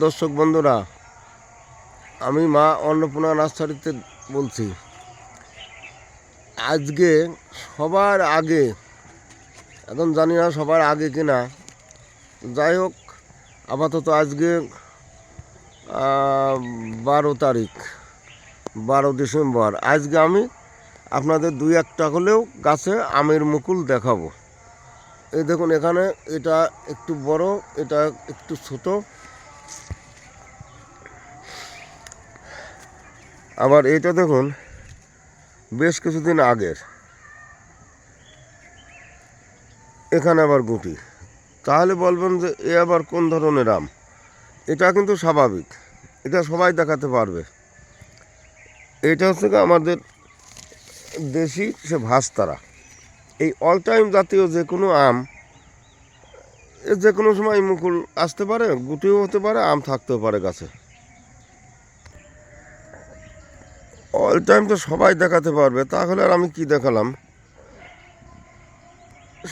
দর্শক বন্ধুরা, আমি মা অন্নপূর্ণা নার্সারিতে বলছি, আজকে সবার আগে, এখন জানি না সবার আগে কিনা, যাই হোক, আপাতত আজকে বারো তারিখ, বারো ডিসেম্বর। আজকে আমি আপনাদের দুই একটা হলেও গাছে আমের মুকুল দেখাবো। এই দেখুন এখানে এটা একটু বড়, এটা একটু ছোট। আবার এটা দেখুন, বেশ কিছুদিন আগের। এখানে আবার গুটি। তাহলে বলবেন যে এ আবার কোন ধরনের আম? এটা কিন্তু স্বাভাবিক। এটা সবাই দেখাতে পারবে। এটা হচ্ছে আমাদের দেশি সে ভাস্তারা। এই অল টাইম জাতীয় যে কোনো আম যে কোনো সময় মুকুল আসতে পারে, গুটিও হতে পারে, আম থাকতেও পারে গাছে। অল টাইম তো সবাই দেখাতে পারবে, তাহলে আর আমি কি দেখালাম?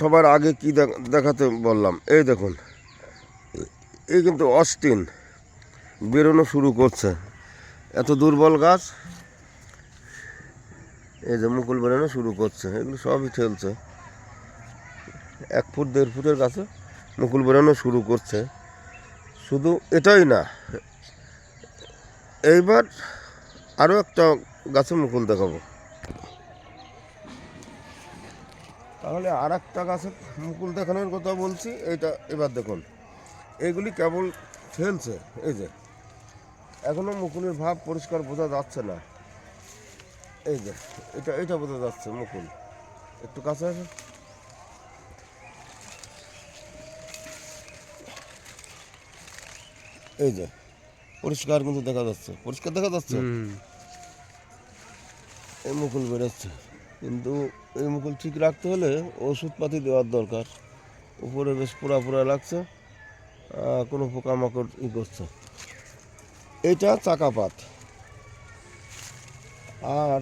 সবার আগে কি দেখাতে বললাম? এই দেখুন এই কিন্তু অস্টিন, বেরোনো শুরু করছে। এত দুর্বল গাছ, এই যে মুকুল বেরোনো শুরু করছে, এগুলো সবই ঠেলছে। এক ফুট, দেড় ফুটের গাছে মুকুল বেরোনো শুরু করছে। শুধু এটাই না, এইবার আরও একটা গাছে মুকুল দেখাবো। তাহলে আর একটা গাছে মুকুল দেখানোর কথা বলছি এইটা এবার দেখুন। এইগুলি কেবল ঠেলছে এই যে। এখনও মুকুলের ভাব পরিষ্কার বোঝা যাচ্ছে না। এই যে এটা এটা বোঝা যাচ্ছে মুকুল। একটু কাছে আছে এই যে পরিষ্কার কিন্তু দেখা যাচ্ছে পরিষ্কার দেখা যাচ্ছে? এই মুকুল বেরোচ্ছে। কিন্তু এই মুকুল ঠিক রাখতে হলে ওষুধপাতি দেওয়ার দরকার। উপরে বেশ পোড়া পোড়া লাগছে কোনো পোকামাকড় ই করছে। এইটা চাকাপাত আর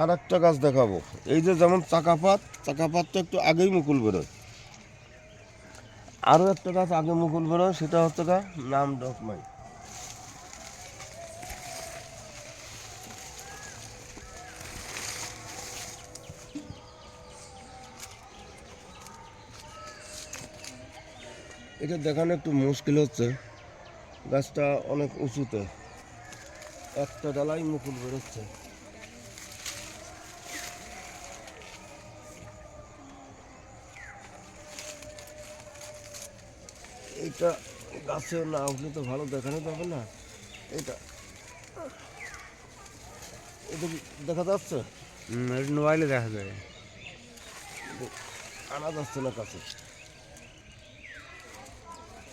আর একটা গাছ দেখাবো। এই যে যেমন চাকাপাত চাকাপাতটা একটু আগেই মুকুল বেরোয়। আরও একটা গাছ আগে মুকুল বেরোয়, সেটা হচ্ছে গা নাম ডকমাই। এটা দেখানো একটু মুশকিল হচ্ছে। গাছটা অনেক উঁচুতে। একটা ডালাই মুকুল বেরোচ্ছে। এটা গাছে না উঠলে তো ভালো দেখানো যাবে না। এটা এটা কি দেখা যাচ্ছে? মোবাইলে দেখা যায়। আনা যাচ্ছে না কাছে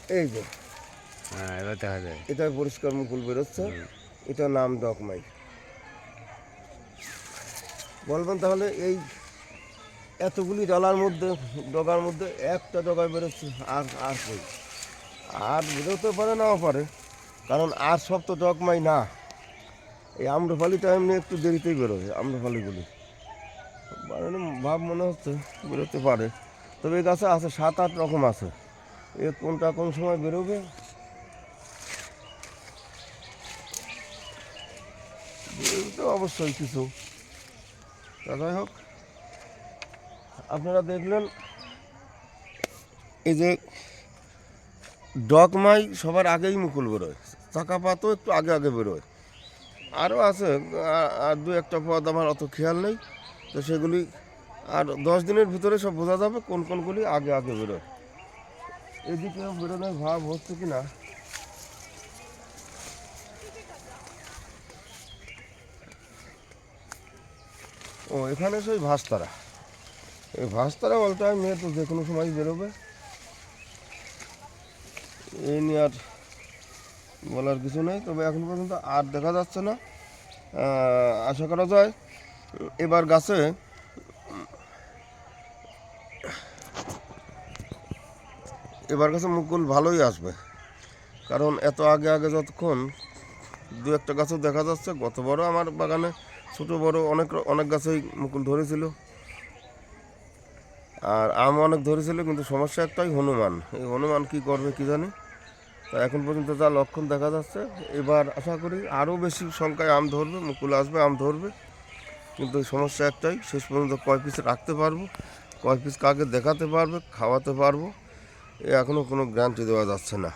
এই যে। হ্যাঁ এবার দেখা যায়। এটা পরিষ্কার মুকুল বেরোচ্ছে। এটা নাম ডকমাই বলবেন তাহলে এই এতগুলি ডলার মধ্যে ডগার মধ্যে একটা ডগায় বেরোচ্ছে আর আর কই? আর বেরোতে পারে নাও পারে। কারণ আর সব তো ডকমাই না। এই আম্রফালিটা এমনি একটু দেরিতেই বেরোয় আম্রফালিগুলি মানে ভাব মনে হচ্ছে বেরোতে পারে। তবে এই গাছে আছে সাত আট রকম আছে। এ কোনটা কোন সময় বেরোবে? তো অবশ্যই কিছু। তা যাই হোক, আপনারা দেখলেন এই যে ডকমাই সবার আগেই মুকুল বেরোয় চাকা পাতও একটু আগে আগে বেরোয়। আরও আছে আর দু একটা পদ আমার অত খেয়াল নেই, তো সেগুলি আর দশ দিনের ভিতরে সব বোঝা যাবে কোন কোনগুলি আগে আগে বেরোয়। এদিকে বেরোনোর ভাব হচ্ছে কি না ও, এখানে সেই ভাস্তারা। এই ভাস্তারা অল টাইম নিয়ে তো যে কোনো সময় বেরোবে। এই নিয়ে আর বলার কিছু নেই, তবে এখন পর্যন্ত আর দেখা যাচ্ছে না। আশা করা যায় এবার গাছে এবার গাছে মুকুল ভালোই আসবে। কারণ এত আগে আগে যতক্ষণ দু একটা গাছও দেখা যাচ্ছে গত বড় আমার বাগানে, ছোট বড় অনেক অনেক গাছেই মুকুল ধরেছিল। আর আম অনেক ধরেছিল, কিন্তু সমস্যা একটাই, হনুমান। এই হনুমান কি করবে কি জানি? তা এখন পর্যন্ত যা লক্ষণ দেখা যাচ্ছে, এবার আশা করি আরও বেশি সংখ্যায় আম ধরবে, মুকুল আসবে, আম ধরবে। কিন্তু সমস্যা একটাই, শেষ পর্যন্ত কয় পিস রাখতে পারব, কয় পিস কাকে দেখাতে পারবে, খাওয়াতে পারব। এখনও কোনো গ্যারান্টি দেওয়া যাচ্ছে না।